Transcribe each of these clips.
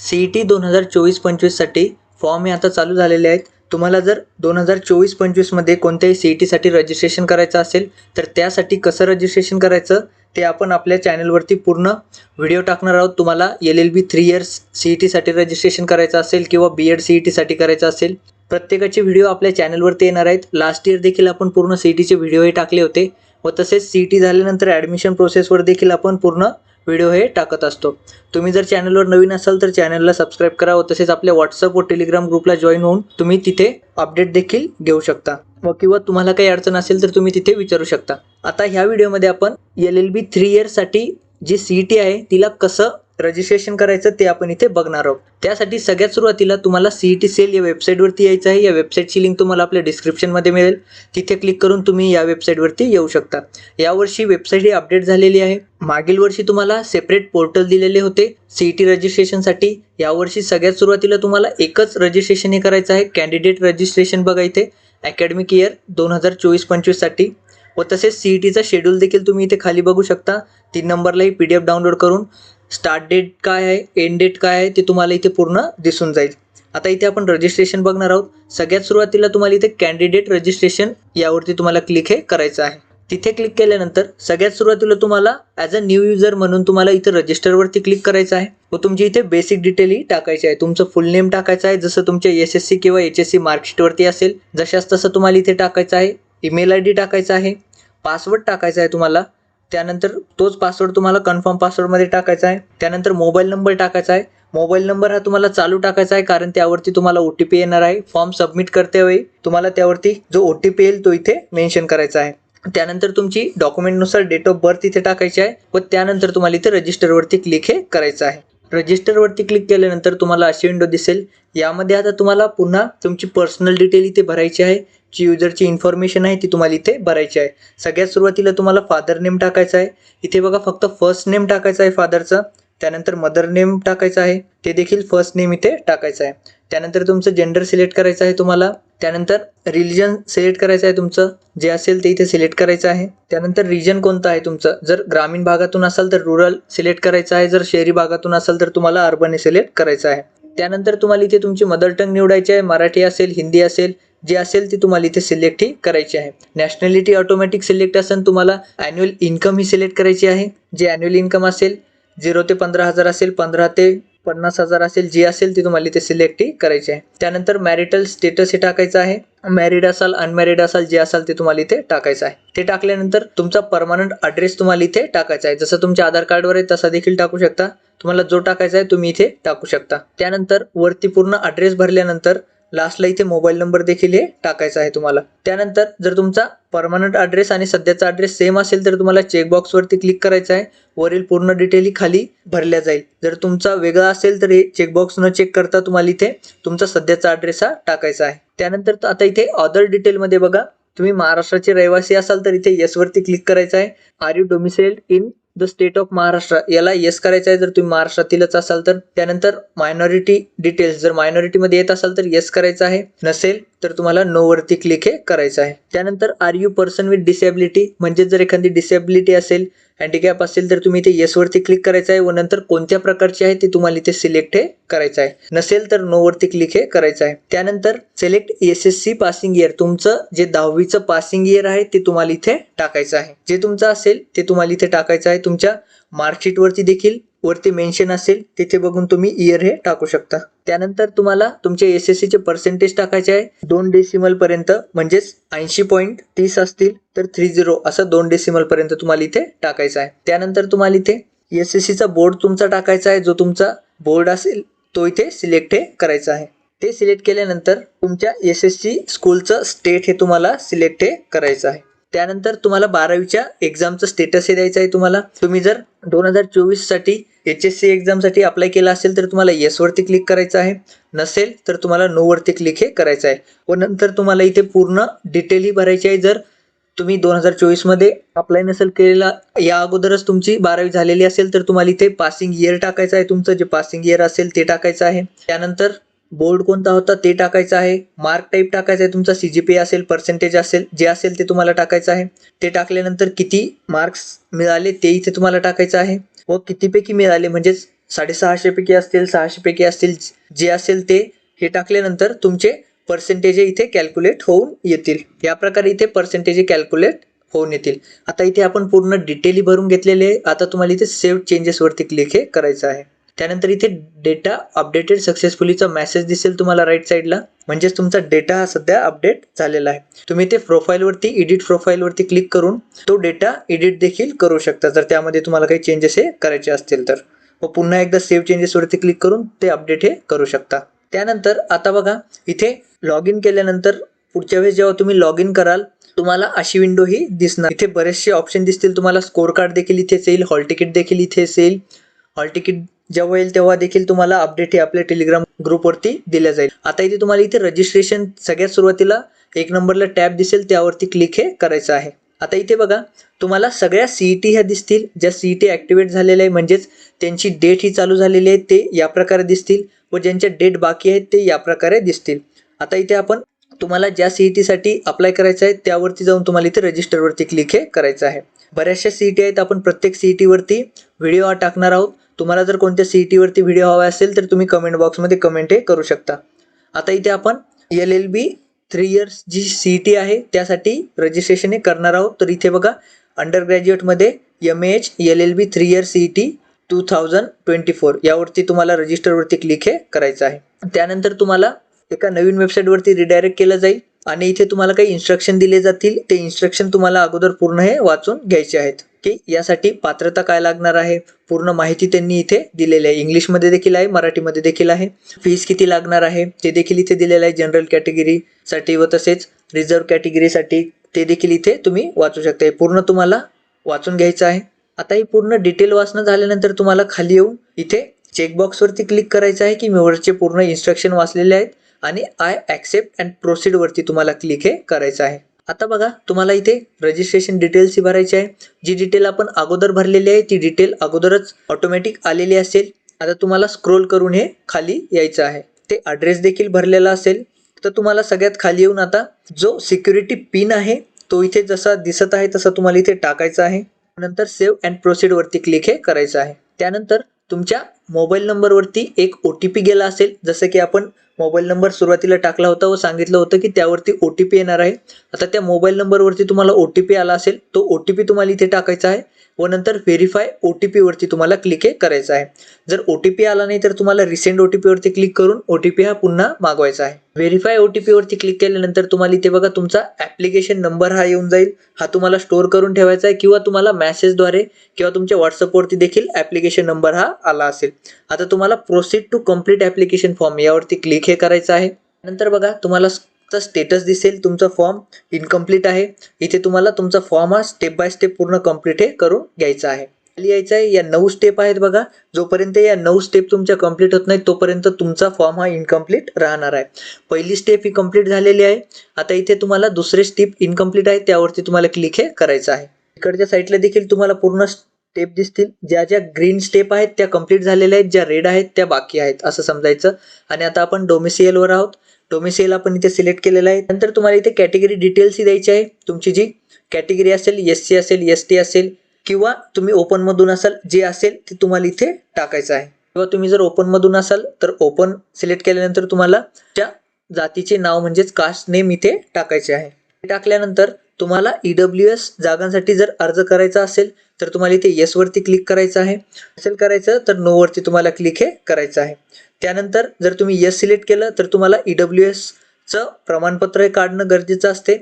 C E T दोन हजार चोवीस पंचवीससाठी फॉर्म हे आता चालू झालेले आहेत. तुम्हाला जर दोन हजार चोवीस पंचवीसमध्ये कोणत्याही सी ई टीसाठी रजिस्ट्रेशन करायचं असेल तर त्यासाठी कसं रजिस्ट्रेशन करायचं ते आपण आपल्या चॅनलवरती पूर्ण व्हिडिओ टाकणार आहोत. तुम्हाला L L B three years C E टीसाठी रजिस्ट्रेशन करायचं असेल किंवा बी एड सी ई टीसाठी करायचं असेल प्रत्येकाचे व्हिडिओ आपल्या चॅनलवरती येणार आहेत. लास्ट इयर देखील आपण पूर्ण सी ई टीचे व्हिडिओही टाकले होते व तसेच सी ई टी झाल्यानंतर ॲडमिशन प्रोसेसवर देखील आपण पूर्ण व्हिडिओ हे टाकत असतो. तुम्ही जर चॅनलवर नवीन असाल तर चॅनलला सबस्क्राईब करा व तसेच आपल्या व्हॉट्सअप व टेलिग्राम ग्रुपला जॉईन होऊन तुम्ही तिथे अपडेट देखील घेऊ शकता. व किंवा तुम्हाला काही अडचण असेल तर तुम्ही तिथे विचारू शकता. आता ह्या व्हिडिओमध्ये आपण एल एल बी थ्री इयरसाठी जी सी ई टी आहे तिला कसं रजिस्ट्रेशन करायचं ते आपण इथे बघणार आहोत. त्यासाठी सगळ्यात सुरुवातीला तुम्हाला सी ई टी सेल या वेबसाईटवरती यायचं आहे. या वेबसाईटची लिंक तुम्हाला आपल्या डिस्क्रिप्शनमध्ये मिळेल. तिथे क्लिक करून तुम्ही या वेबसाईटवरती येऊ शकता. यावर्षी वेबसाईट ही अपडेट झालेली आहे. मागील वर्षी तुम्हाला सेपरेट पोर्टल दिलेले होते सी ई टी रजिस्ट्रेशनसाठी यावर्षी सगळ्यात सुरुवातीला तुम्हाला एकच रजिस्ट्रेशन हे करायचं आहे. कॅन्डिडेट रजिस्ट्रेशन बघा इथे. अकॅडमिक इयर दोन हजार चोवीस पंचवीससाठी. व तसेच सी ई टीचा शेड्यूल देखील तुम्ही इथे खाली बघू शकता. तीन नंबरलाही पी डी एफ डाउनलोड करून. स्टार्ट डेट काय आहे एंड डेट काय आहे ते तुम्हाला इथे पूर्ण दिसून जाईल. आता इथे आपण रजिस्ट्रेशन बघणार आहोत. सगळ्यात सुरुवातीला तुम्हाला इथे कॅन्डिडेट रजिस्ट्रेशन यावरती तुम्हाला क्लिक हे करायचं आहे. तिथे क्लिक केल्यानंतर सगळ्यात सुरुवातीला तुम्हाला ॲज अ न्यू युजर म्हणून तुम्हाला इथे रजिस्टरवरती क्लिक करायचं आहे. व तुमची इथे बेसिक डिटेलही टाकायची आहे. तुमचं फुल नेम टाकायचं आहे. जसं तुमच्या एस एस सी किंवा एच एस सी मार्कशीटवरती असेल जशाच तसं तुम्हाला इथे टाकायचं आहे. ईमेल आय डी टाकायचं आहे. पासवर्ड टाकायचा आहे तुम्हाला. त्यानंतर तोच पासवर्ड तुम्हाला कन्फर्म पासवर्डमध्ये टाकायचा आहे. त्यानंतर मोबाईल नंबर टाकायचा आहे. मोबाईल नंबर हा तुम्हाला चालू टाकायचा आहे कारण त्यावरती तुम्हाला ओ टी पी येणार आहे. फॉर्म सबमिट करतेवेळी तुम्हाला त्यावरती जो ओ टी पी येईल तो इथे मेन्शन करायचा आहे. त्यानंतर तुमची डॉक्युमेंटनुसार डेट ऑफ बर्थ इथे टाकायची आहे व त्यानंतर तुम्हाला इथे रजिस्टरवरती क्लिक हे करायचं आहे. रजिस्टरवरती क्लिक केल्यानंतर तुम्हाला अशी विंडो दिसेल. यामध्ये आता तुम्हाला पुन्हा तुमची पर्सनल डिटेल इथे भरायची आहे. जी युजरची इन्फॉर्मेशन आहे ती तुम्हाला इथे भरायची आहे. सगळ्यात सुरुवातीला तुम्हाला फादर नेम टाकायचं आहे. इथे बघा फक्त फर्स्ट नेम टाकायचं आहे फादरचं त्यानंतर मदर नेम टाकायचं आहे. ते देखील फर्स्ट नेम इथे टाकायचं आहे. त्यानंतर तुमचं जेंडर सिलेक्ट करायचं आहे तुम्हाला. त्यानंतर रिलिजन सिलेक्ट करायचं आहे तुमचं. जे असेल ते इथे सिलेक्ट करायचं आहे. त्यानंतर रिजन कोणतं आहे तुमचं? जर ग्रामीण भागातून असाल तर रुरल सिलेक्ट करायचं आहे. जर शहरी भागातून असाल तर तुम्हाला अर्बन सिलेक्ट करायचं आहे. त्यानंतर तुम्हाला इथे तुमची मदर टंग निवडायची आहे. मराठी असेल हिंदी असेल जे असेल ती तुम्हाला इथे सिलेक्ट ही करायची आहे. नॅशनॅलिटी ऑटोमॅटिक सिलेक्ट असेल तुम्हाला ॲन्युअल इन्कम ही सिलेक्ट करायची आहे. जे ॲन्युअल इन्कम असेल झिरो ते पंधरा हजार असेल पंधरा ते पन्नास हजार असेल जी असेल ती तुम्हाला इथे सिलेक्ट ही करायची आहे. त्यानंतर मॅरिटल स्टेटस हे टाकायचं आहे. मॅरिड असाल अनमॅरिड असाल जे असाल ते तुम्हाला इथे टाकायचं आहे. ते टाकल्यानंतर तुमचा परमनंट ॲड्रेस तुम्हाला इथे टाकायचा आहे. जसं तुमच्या आधार कार्डवर आहे तसा देखील टाकू शकता. तुम्हाला जो टाकायचा आहे तुम्ही इथे टाकू शकता. त्यानंतर वरती पूर्ण ॲड्रेस भरल्यानंतर लास्टला इथे मोबाईल नंबर देखील हे टाकायचा आहे तुम्हाला. त्यानंतर जर तुमचा परमनंट ॲड्रेस आणि सध्याचा ॲड्रेस सेम असेल तर तुम्हाला चेकबॉक्सवरती क्लिक करायचं आहे. वरील पूर्ण डिटेल ही खाली भरल्या जाईल. जर तुमचा वेगळा असेल तर हे चेकबॉक्स न चेक करता तुम्हाला इथे तुमचा सध्याचा ॲड्रेस हा टाकायचा आहे. त्यानंतर आता इथे ऑदर डिटेलमध्ये बघा. तुम्ही महाराष्ट्राचे रहिवासी असाल तर इथे येसवरती क्लिक करायचं आहे. Are you domiciled in the state of Maharashtra. याला येस करायचं आहे जर तुम्ही महाराष्ट्रातीलच असाल तर त्यानंतर मायनॉरिटी डिटेल्स जर मायनॉरिटीमध्ये येत असाल तर येस करायचं आहे. नसेल तर तुम्हाला नोवरती क्लिक हे करायचं आहे. त्यानंतर are you person with disability म्हणजे जर एखादी डिसेबिलिटी असेल हँडिकॅप असेल तर तुम्ही इथे येसवरती क्लिक करायचं आहे व नंतर कोणत्या प्रकारची आहे ते तुम्हाला इथे सिलेक्ट हे करायचं आहे. नसेल तर नोवरती क्लिक हे करायचं आहे. त्यानंतर select S S C passing year तुमचं जे दहावीचं पासिंग इयर आहे ते तुम्हाला इथे टाकायचं आहे. जे तुमचं असेल ते तुम्हाला इथे टाकायचं आहे. तुमच्या मार्कशीटवरती देखील वरती मेन्शन असेल तिथे बघून तुम्ही इयर हे टाकू शकता. त्यानंतर तुम्हाला तुमचे एस एस सीचे पर्सेंटेज टाकायचे आहे. दोन डेसिमल पर्यंत म्हणजेच ऐंशी पॉईंट तीस असतील तर थ्री झिरो असं दोन डेसिमल पर्यंत तुम्हाला इथे टाकायचं आहे. त्यानंतर तुम्हाला इथे एस एस सीचा बोर्ड तुमचा टाकायचा आहे. जो तुमचा बोर्ड असेल तो इथे सिलेक्ट हे करायचा आहे. ते सिलेक्ट केल्यानंतर तुमच्या एस एस सी स्कूलचं स्टेट हे तुम्हाला सिलेक्ट हे करायचं आहे. त्यानंतर तुम्हाला बारावीच्या एक्झामचं स्टेटस हे द्यायचं आहे तुम्हाला. तुम्ही जर दोन हजार चोवीससाठी एच एस सी एक्झामसाठी अप्लाय केला असेल तर तुम्हाला येसवरती क्लिक करायचं आहे. नसेल तर तुम्हाला नोवरती क्लिक हे करायचं आहे. व नंतर तुम्हाला इथे पूर्ण डिटेल ही भरायची आहे. जर तुम्ही दोन हजार चोवीसमध्ये अप्लाय नसेल केलेला या अगोदरच तुमची बारावी झालेली असेल तर तुम्हाला इथे पासिंग इयर टाकायचं आहे. तुमचं जे पासिंग इयर असेल ते टाकायचं आहे. त्यानंतर बोर्ड कोणता होता ते टाकायचं आहे. मार्क टाईप टाकायचं आहे. तुमचा सी जी पी असेल पर्सेंटेज असेल जे असेल ते तुम्हाला टाकायचं आहे. ते टाकल्यानंतर किती मार्क्स मिळाले ते इथे तुम्हाला टाकायचं आहे. व कितीपैकी मिळाले म्हणजेच साडेसहाशेपैकी असतील सहाशेपैकी असतील जे असेल ते हे टाकल्यानंतर तुमचे पर्सेंटेज इथे कॅल्क्युलेट होऊन येतील. या प्रकारे इथे पर्सेंटेज कॅल्क्युलेट होऊन येतील. आता इथे आपण पूर्ण डिटेली भरून घेतलेले आहे. आता तुम्हाला इथे सेव्ह चेंजेसवरती क्लिक हे करायचं आहे. त्यानंतर इथे डेटा अपडेटेड सक्सेसफुलीचा मेसेज दिसेल तुम्हाला राईट साईडला म्हणजेच तुमचा डेटा हा सध्या अपडेट झालेला आहे. तुम्ही ते प्रोफाईलवरती एडिट प्रोफाईलवरती क्लिक करून तो डेटा एडिट देखील करू शकता. जर त्यामध्ये तुम्हाला काही चेंजेस हे करायचे असतील तर. व पुन्हा एकदा सेव्ह चेंजेसवरती क्लिक करून ते अपडेट हे करू शकता. त्यानंतर आता बघा इथे लॉग इन केल्यानंतर पुढच्या वेळेस जेव्हा तुम्ही लॉग इन कराल तुम्हाला अशी विंडो ही दिसणार. इथे बरेचसे ऑप्शन दिसतील तुम्हाला. स्कोर कार्ड देखील इथेच येईल हॉल तिकीट देखील इथेच येईल हॉल तिकीट जेव्हा येईल तेव्हा देखील तुम्हाला अपडेट हे आपल्या टेलिग्राम ग्रुपवरती दिल्या जाईल. आता इथे तुम्हाला इथे रजिस्ट्रेशन सगळ्यात सुरुवातीला एक नंबरला टॅब दिसेल त्यावरती क्लिक हे करायचं आहे. आता इथे बघा तुम्हाला सगळ्या सी ई टी ह्या दिसतील. ज्या सी ई टी ॲक्टिवेट झालेल्या आहे म्हणजेच त्यांची डेट ही चालू झालेली आहे ते या प्रकारे दिसतील. व ज्यांच्या डेट बाकी आहेत ते या प्रकारे दिसतील. आता इथे आपण तुम्हाला ज्या सी ई टीसाठी अप्लाय करायचं आहे त्यावरती जाऊन तुम्हाला इथे रजिस्टरवरती क्लिक हे करायचं आहे. बऱ्याचशा सी ई टी आहेत आपण प्रत्येक सी ई टीवरती व्हिडिओ टाकणार आहोत. तुम्हाला जर कोणत्या सी ई टीवरती व्हिडिओ हवा असेल तर तुम्ही कमेंट बॉक्समध्ये कमेंट हे करू शकता. आता इथे आपण L L B three years जी सी ई टी आहे त्यासाठी रजिस्ट्रेशन हे करणार आहोत. तर इथे बघा under ग्रॅज्युएटमध्ये M H L L B three year C E T two thousand twenty four यावरती तुम्हाला रजिस्टरवरती क्लिक हे करायचं आहे. त्यानंतर तुम्हाला एका नवीन वेबसाईटवरती रिडायरेक्ट केलं जाईल आणि इथे तुम्हाला काही इन्स्ट्रक्शन दिले जातील. ते इन्स्ट्रक्शन तुम्हाला अगोदर पूर्ण हे वाचून घ्यायचे आहेत. की यासाठी पात्रता काय लागणार आहे? पूर्ण माहिती त्यांनी इथे दिलेली आहे. इंग्लिशमध्ये देखील आहे मराठीमध्ये देखील आहे. फीस किती लागणार आहे? ते देखील इथे दिलेलं आहे. जनरल कॅटेगरीसाठी व तसेच रिझर्व कॅटेगरीसाठी ते देखील इथे तुम्ही वाचू शकता. हे पूर्ण तुम्हाला वाचून घ्यायचं आहे. आता ही पूर्ण डिटेल वाचणं झाल्यानंतर तुम्हाला खाली येऊन इथे चेकबॉक्सवरती क्लिक करायचं आहे की मेवरचे पूर्ण इन्स्ट्रक्शन वाचलेले आहेत आणि आय ॲक्सेप्ट अँड प्रोसीडवरती तुम्हाला क्लिक हे करायचं आहे. आता बघा तुम्हाला इथे रजिस्ट्रेशन डिटेल्स ही भरायची आहे. जी डिटेल आपण अगोदर भरलेली आहे ती डिटेल अगोदरच ऑटोमॅटिक आलेली असेल. आता तुम्हाला स्क्रोल करून हे खाली यायचं आहे. ते ॲड्रेस देखील भरलेला असेल. तर तुम्हाला सगळ्यात खाली येऊन आता जो सिक्युरिटी पिन आहे तो इथे जसा दिसत आहे तसा तुम्हाला इथे टाकायचा आहे. नंतर सेव्ह अँड प्रोसिडवरती क्लिक हे करायचं आहे. त्यानंतर तुमच्या मोबाईल नंबरवरती एक ओ टी पी गेला असेल. जसं की आपण मोबाईल नंबर सुरुवातीला टाकला होता व सांगितलं होतं की त्यावरती ओ टी पी येणार आहे. आता त्या मोबाईल नंबरवरती तुम्हाला ओ टी पी आला असेल तो ओ टी पी तुम्हाला इथे टाकायचा आहे. व नंतर व्हेरीफाय ओ टी पीवरती तुम्हाला क्लिक हे करायचं आहे. जर ओ टी पी आला नाही तर तुम्हाला रिसेंट ओ टी पीवरती क्लिक करून ओ टी पी हा पुन्हा मागवायचा आहे. व्हेरीफाय ओ टी पीवरती क्लिक केल्यानंतर तुम्हाला इथे बघा तुमचा ॲप्लिकेशन नंबर हा येऊन जाईल. हा तुम्हाला स्टोअर करून ठेवायचा आहे किंवा तुम्हाला मॅसेजद्वारे किंवा तुमच्या व्हॉट्सअपवरती देखील ॲप्लिकेशन नंबर हा आला असेल. आता तुम्हाला proceed to complete application form यावरती क्लिक हे करायचं आहे. नंतर बघा तुम्हाला स्टेटस दिसेल तुमचा फॉर्म इनकम्प्लीट आहे. इथे तुम्हाला तुमचा फॉर्म हा स्टेप बाय स्टेप पूर्ण कंप्लीट हे करून घ्यायचा आहे. खाली यायचं आहे या नऊ स्टेप आहेत बघा. जोपर्यंत या नऊ स्टेप तुमच्या कंप्लीट होत नाही तोपर्यंत तुमचा फॉर्म हा इनकम्प्लीट राहणार आहे. पहिली स्टेप ही कंप्लीट झालेली आहे. आता इथे तुम्हाला दुसरे स्टेप इनकम्प्लीट आहे त्यावरती तुम्हाला क्लिक हे करायचं आहे. इकडच्या साईडला देखील तुम्हाला पूर्ण स्टेप दिसतील. ज्या ज्या ग्रीन स्टेप आहेत त्या कंप्लीट झालेल्या आहेत ज्या रेड आहेत त्या बाकी आहेत असं समजायचं. आणि आता आपण डोमिसियलवर आहोत. डोमेसेल आपण इथे सिलेक्ट केलेला आहे. नंतर तुम्हाला इथे कॅटेगरी डिटेल्स ही द्यायची आहे. तुमची जी कॅटेगरी असेल एस सी असेल एस टी असेल किंवा तुम्ही ओपनमधून असाल जे असेल ते तुम्हाला इथे टाकायचं आहे. किंवा तुम्ही जर ओपनमधून असाल तर ओपन सिलेक्ट केल्यानंतर तुम्हाला त्या जातीचे नाव म्हणजेच कास्ट नेम इथे टाकायचे आहे. ते टाकल्यानंतर तुम्हाला ई डब्ल्यू एस जागांसाठी जर अर्ज करायचा असेल तर तुम्हाला इथे येस वरती क्लिक करायचं आहे. असेल करायचं तर नो वरती तुम्हाला क्लिक हे करायचं आहे. त्यानंतर जर तुम्ही येस सिलेक्ट केलं तर तुम्हाला ई डब्ल्यू एसचं प्रमाणपत्र काढणं गरजेचं असते.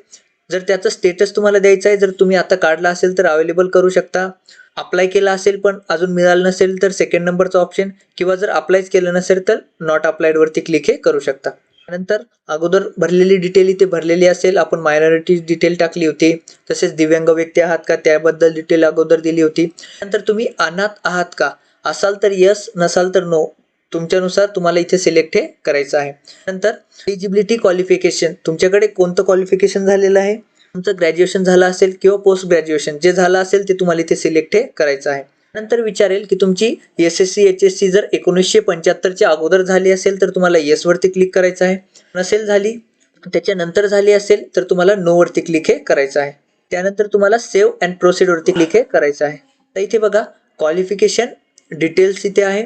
जर त्याचं स्टेटस तुम्हाला द्यायचं आहे जर तुम्ही आता काढला असेल तर अवेलेबल करू शकता. अप्लाय केला असेल पण अजून मिळालं नसेल तर सेकंड नंबरचा ऑप्शन किंवा जर अप्लायच केलं नसेल तर नॉट अप्लायडवरती क्लिक हे करू शकता. नंतर अगोदर भरलेली डिटेल इथे भरलेली असेल. आपण मायनॉरिटी डिटेल टाकली होती. तसेच दिव्यांग व्यक्ती आहात का त्याबद्दल डिटेल अगोदर दिली होती. नंतर तुम्ही अनाथ आहात का असाल तर यस नसाल तर नो तुमच्यानुसार तुम्हाला इथे सिलेक्ट हे करायचं आहे. नंतर एलिजिबिलिटी क्वालिफिकेशन तुमच्याकडे कोणतं क्वालिफिकेशन झालेलं आहे? तुमचं ग्रॅज्युएशन झालं असेल किंवा पोस्ट ग्रॅज्युएशन जे झालं असेल ते तुम्हाला इथे सिलेक्ट हे करायचं आहे. नंतर विचारेल की तुमची S S C H S C जर एकोणीसशे पंच्याहत्तरच्या अगोदर झाली असेल तर तुम्हाला येस वरती क्लिक करायचं आहे. नसेल झाली त्याच्यानंतर झाली असेल तर तुम्हाला नो वरती क्लिक हे करायचं आहे. त्यानंतर तुम्हाला सेव्ह अँड प्रोसीड वरती क्लिक हे करायचं आहे. तर इथे बघा क्वालिफिकेशन डिटेल्स इथे आहे.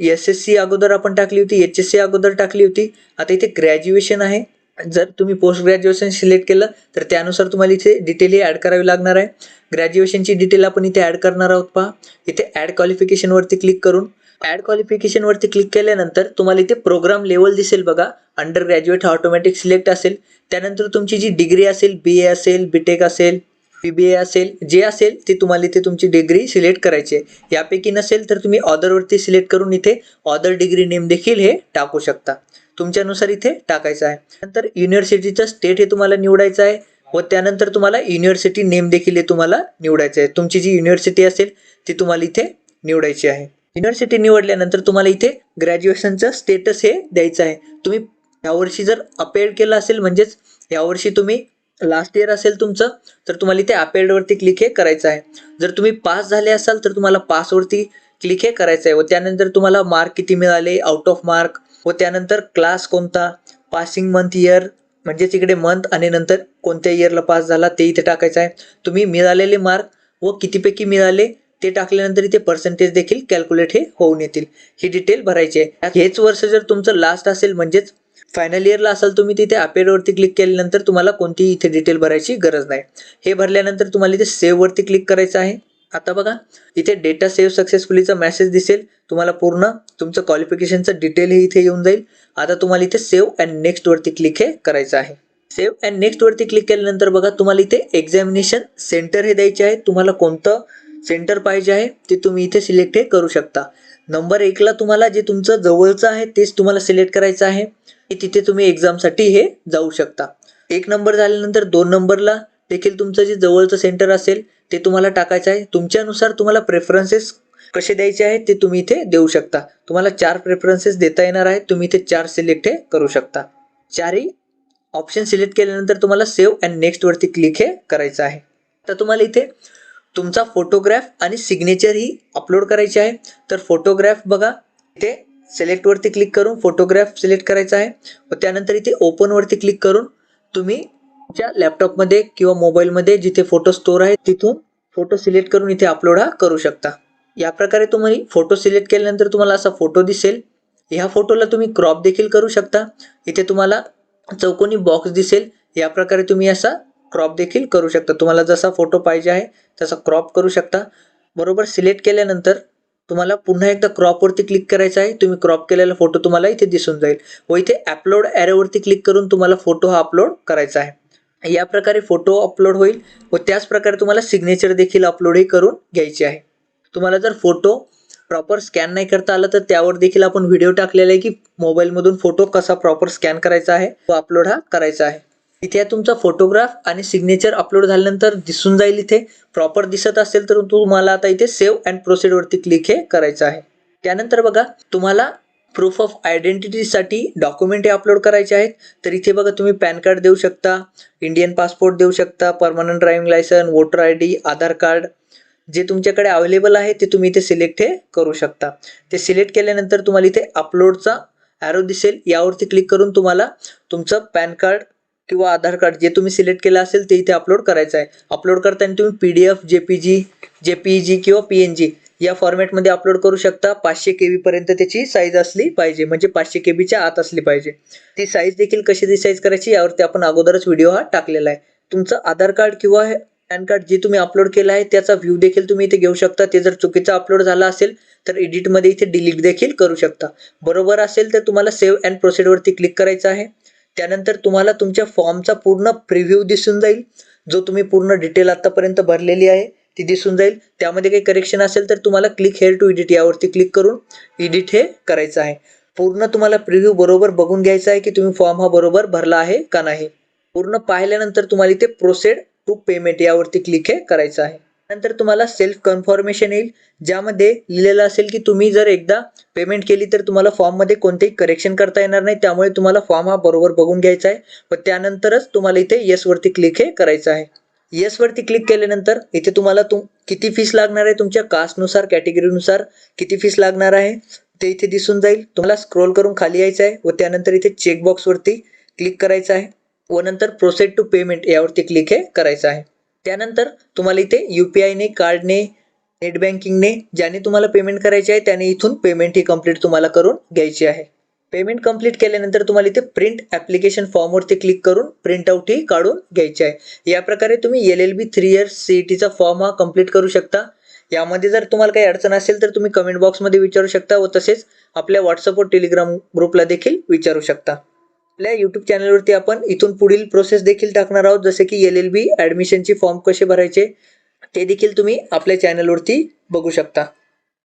एस एस सी अगोदर आपण टाकली होती एच एस सी अगोदर टाकली होती. आता इथे ग्रॅज्युएशन आहे. जर तुम्ही पोस्ट ग्रॅज्युएशन सिलेक्ट केलं तर त्यानुसार तुम्हाला इथे डिटेल ही ॲड करावी लागणार आहे. ग्रॅज्युएशनची डिटेल आपण इथे ॲड करणार आहोत पहा. इथे ॲड क्वालिफिकेशनवरती क्लिक करून ॲड क्वालिफिकेशनवरती क्लिक केल्यानंतर तुम्हाला इथे प्रोग्राम लेवल दिसेल बघा. अंडर ग्रॅज्युएट ऑटोमॅटिक सिलेक्ट असेल. त्यानंतर तुमची जी डिग्री असेल बी ए असेल बी टेक असेल बी बी ए असेल जे असेल ते तुम्हाला इथे तुमची डिग्री सिलेक्ट करायची आहे. यापैकी नसेल तर तुम्ही ऑदरवरती सिलेक्ट करून इथे ऑदर डिग्री नेम देखील हे टाकू शकता. तुमच्यानुसार इथे टाकायचं आहे. नंतर युनिव्हर्सिटीचं स्टेट हे तुम्हाला निवडायचं आहे व त्यानंतर तुम्हाला युनिव्हर्सिटी नेम देखील हे तुम्हाला निवडायचं आहे. तुमची जी युनिव्हर्सिटी असेल ती तुम्हाला इथे निवडायची आहे. युनिव्हर्सिटी निवडल्यानंतर तुम्हाला इथे ग्रॅज्युएशनचं स्टेटस हे द्यायचं आहे. तुम्ही यावर्षी जर अपेड केलं असेल म्हणजेच यावर्षी तुम्ही लास्ट इयर असेल तुमचं तर तुम्हाला इथे अपेडवरती क्लिक हे करायचं आहे. जर तुम्ही पास झाले असाल तर तुम्हाला पासवरती क्लिक हे करायचं आहे. व त्यानंतर तुम्हाला मार्क किती मिळाले आउट ऑफ मार्क व त्यानंतर क्लास कोणता? पासिंग मंथ इयर म्हणजेच इकडे मंथ आणि नंतर कोणत्या इयरला पास झाला ते इथे टाकायचं आहे. तुम्ही मिळालेले मार्क व कितीपैकी मिळाले ते टाकल्यानंतर इथे पर्सेंटेज देखील कॅल्क्युलेट हे होऊन येतील. ही डिटेल भरायची आहे. हेच वर्ष जर तुमचं लास्ट असेल म्हणजेच फायनल इयरला असाल तुम्ही तिथे अपेडवरती क्लिक केल्यानंतर तुम्हाला कोणतीही इथे डिटेल भरायची गरज नाही. हे भरल्यानंतर तुम्हाला इथे सेव्हवरती क्लिक करायचं आहे. आता बघा इथे डेटा सेव्ह सक्सेसफुलीचा मेसेज दिसेल. तुम्हाला पूर्ण तुमचं क्वालिफिकेशनचं डिटेल हे इथे येऊन जाईल. आता तुम्हाला इथे सेव्ह अँड नेक्स्टवरती क्लिक हे करायचं आहे. सेव्ह अँड नेक्स्टवरती क्लिक केल्यानंतर बघा तुम्हाला इथे एक्झामिनेशन सेंटर हे द्यायचे आहे. तुम्हाला कोणतं सेंटर पाहिजे आहे ते तुम्ही इथे सिलेक्ट हे करू शकता. नंबर एकला तुम्हाला जे तुमचं जवळचं आहे तेच तुम्हाला सिलेक्ट करायचं आहे. की तिथे तुम्ही एक्झामसाठी हे जाऊ शकता. एक नंबर झाल्यानंतर दोन नंबरला देखील तुमचं जे जवळचं सेंटर असेल ते तुम्हाला टाकायचं आहे. तुमच्यानुसार तुम्हाला प्रेफरन्सेस कसे द्यायचे आहेत ते तुम्ही इथे देऊ शकता. तुम्हाला चार प्रेफरन्सेस देता येणार आहेत तुम्ही इथे चार सिलेक्ट हे करू शकता. चारही ऑप्शन सिलेक्ट केल्यानंतर तुम्हाला सेव्ह अँड नेक्स्टवरती क्लिक हे करायचं आहे. तर तुम्हाला इथे तुमचा फोटोग्राफ आणि सिग्नेचर ही अपलोड करायची आहे. तर फोटोग्राफ बघा इथे सिलेक्टवरती क्लिक करून फोटोग्राफ सिलेक्ट करायचा आहे. व त्यानंतर इथे ओपनवरती क्लिक करून तुम्ही तुमच्या लॅपटॉपमध्ये किंवा मोबाईलमध्ये जिथे फोटो स्टोर आहे तिथून फोटो सिलेक्ट करून इथे अपलोड हा करू शकता. या प्रकारे तुम्ही फोटो सिलेक्ट केल्यानंतर तुम्हाला असा फोटो दिसेल. ह्या फोटोला तुम्ही क्रॉप देखील करू शकता. इथे तुम्हाला चौकोनी बॉक्स दिसेल. या प्रकारे तुम्ही असा क्रॉप देखील करू शकता. तुम्हाला जसा फोटो पाहिजे आहे तसा क्रॉप करू शकता. बरोबर सिलेक्ट केल्यानंतर तुम्हाला पुन्हा एकदा क्रॉपवरती क्लिक करायचं आहे. तुम्ही क्रॉप केलेला फोटो तुम्हाला इथे दिसून जाईल. व इथे अपलोड ॲरोवरती क्लिक करून तुम्हाला फोटो हा अपलोड करायचा आहे. या प्रकारे फोटो अपलोड होईल व त्याच प्रकारे तुम्हाला सिग्नेचर देखील अपलोडही करून घ्यायचे आहे. तुम्हाला जर फोटो प्रॉपर स्कॅन नाही करता आला तर त्यावर देखील आपण व्हिडिओ टाकलेला आहे की मोबाईलमधून फोटो कसा प्रॉपर स्कॅन करायचा आहे व अपलोड हा करायचा आहे. इथे तुमचा फोटोग्राफ आणि सिग्नेचर अपलोड झाल्यानंतर दिसून जाईल इथे. प्रॉपर दिसत असेल तर तुम्हाला आता इथे सेव्ह अँड प्रोसिडवरती क्लिक हे करायचं आहे. त्यानंतर बघा तुम्हाला प्रूफ ऑफ आयडेंटिटीसाठी डॉक्युमेंट हे अपलोड करायचे आहेत. तर इथे बघा तुम्ही पॅन कार्ड देऊ शकता इंडियन पासपोर्ट देऊ शकता permanent driving licence voter I D Aadhaar card जे तुमच्याकडे अवेलेबल आहे ते तुम्ही इथे सिलेक्ट हे करू शकता. ते सिलेक्ट केल्यानंतर तुम्हाला इथे अपलोडचा ॲरो दिसेल. यावरती क्लिक करून तुम्हाला तुमचं पॅन कार्ड किंवा आधार कार्ड जे तुम्ही सिलेक्ट केलं असेल ते इथे अपलोड करायचं आहे. अपलोड करताना तुम्ही P D F J P G J P G किंवा पी एन जी या फॉर्मॅटमध्ये अपलोड करू शकता. पाचशे के बीपर्यंत त्याची साईज असली पाहिजे. म्हणजे पाचशे के बीच्या आत असली पाहिजे. ती साईज देखील कशी रिसाईज करायची यावरती आपण अगोदरच व्हिडिओ हा टाकलेला आहे. तुमचं आधार कार्ड किंवा पॅन कार्ड जे तुम्ही अपलोड केलं आहे त्याचा व्ह्यू देखील तुम्ही इथे घेऊ शकता. ते जर चुकीचा अपलोड झाला असेल तर एडिटमध्ये इथे डिलीट देखील करू शकता. बरोबर असेल तर तुम्हाला सेव्ह अँड प्रोसिडवरती क्लिक करायचं आहे. त्यानंतर तुम्हाला तुमच्या फॉर्मचा पूर्ण प्रिव्ह्यू दिसून जाईल. जो तुम्ही पूर्ण डिटेल आतापर्यंत भरलेली आहे ती दिसून जाईल. त्यामध्ये काही करेक्शन असेल तर तुम्हाला क्लिक हेअर टू एडिट यावरती क्लिक करून एडिट हे करायचं आहे. पूर्ण तुम्हाला प्रिव्ह्यू बरोबर बघून घ्यायचा आहे की तुम्ही फॉर्म हा बरोबर भरला आहे का नाही. पूर्ण पाहिल्यानंतर तुम्हाला इथे प्रोसेड टू पेमेंट यावरती क्लिक हे करायचं आहे. नंतर तुम्हाला सेल्फ कन्फर्मेशन येईल ज्यामध्ये लिहिलेलं असेल की तुम्ही जर एकदा पेमेंट केली तर तुम्हाला फॉर्ममध्ये कोणतेही करेक्शन करता येणार नाही. त्यामुळे तुम्हाला फॉर्म हा बरोबर बघून घ्यायचा आहे. व त्यानंतरच तुम्हाला इथे येसवरती क्लिक हे करायचं आहे. येसवरती क्लिक केल्यानंतर इथे तुम्हाला तुम किती फीस लागणार आहे तुमच्या कास्टनुसार कॅटेगरीनुसार किती फीस लागणार आहे ते इथे दिसून जाईल. तुम्हाला स्क्रोल करून खाली यायचं आहे व त्यानंतर इथे चेकबॉक्सवरती क्लिक करायचं आहे. व नंतर प्रोसेड टू पेमेंट यावरती क्लिक हे करायचं आहे. त्यानंतर तुम्हाला इथे यू पी आयने कार्डने नेट बँकिंगने ज्याने तुम्हाला पेमेंट करायचे आहे त्याने इथून पेमेंट ही कंप्लीट तुम्हाला करून घ्यायची आहे. पेमेंट कंप्लीट केल्यानंतर तुम्हाला इथे प्रिंट ॲप्लिकेशन फॉर्मवरती क्लिक करून प्रिंटआउट ही काढून घ्यायची आहे. या प्रकारे तुम्ही L L B three years C E टीचा फॉर्म हा कंप्लीट करू शकता. यामध्ये जर तुम्हाला काही अडचण असेल तर तुम्ही कमेंट बॉक्समध्ये विचारू शकता व तसेच आपल्या व्हॉट्सअप व टेलिग्राम ग्रुपला देखील विचारू शकता. आपल्या यूट्यूब चॅनलवरती आपण इथून पुढील प्रोसेस देखील टाकणार आहोत. जसे की एल एल बी ॲडमिशनचे फॉर्म कसे भरायचे ते देखील तुम्ही आपल्या चॅनलवरती बघू शकता.